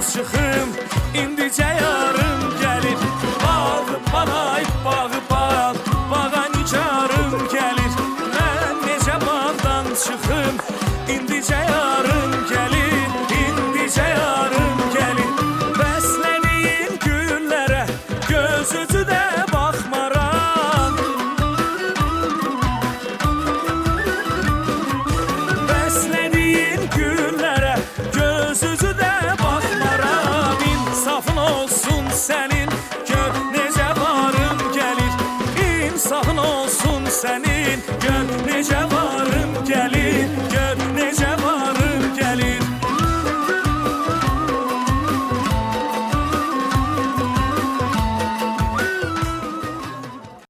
qamçıxım indicə yarım gəlir Bağı bağay bağı bağ bağa nikarım gəlir Mən necə bağdan çıxım indicə yarım gəlir indicə yarım gəlir Bəsləniyim güllərə göz üzü də olsun senin Gör necə varım gəlir İnsafın olsun senin Gör necə varım gəlir